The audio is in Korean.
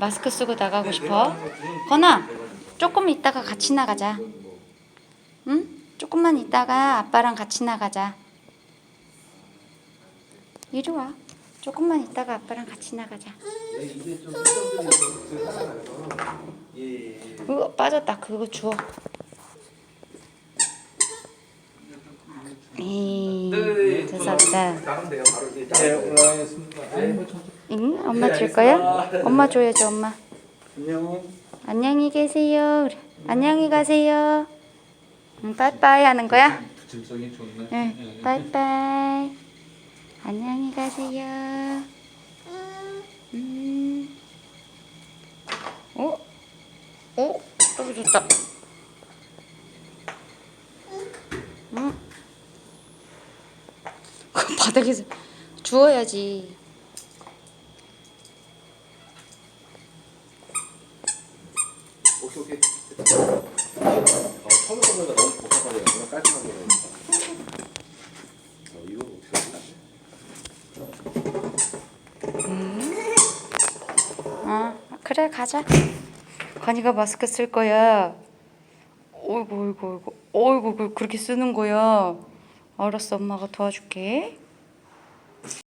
마스크 쓰고 나가고 싶어? 건아, 조금 있다가 같이 나가자. 응? 조금만 있다가 아빠랑 같이 나가자. 이리 와. 조금만 있다가 아빠랑 같이 나가자. 으 빠졌다. 그거 주워. 이 이제 네, 올라가겠습니다. 응? 엄마 줄 거야? 엄마 줘야죠, 엄마. 안녕. 안녕히 계세요. 그래. 안녕히 가세요. 응, 빠이빠이 하는 거야? 좋네. 응, 빠이빠이. 안녕히 가세요. 음. 어? 어? 떨어졌다. 응? 그 바닥에서 주워야지. 오케이 오케이. 어, 처음 보는 거 너무 복잡하게 그냥 깔끔하게. 어, 이거 어떻게 어, 그래 가자. 건이가 마스크 쓸 거야. 어이구 어이구 어이구 어이구 그- 그렇게 쓰는 거야. 알았어 엄마가 도와줄게.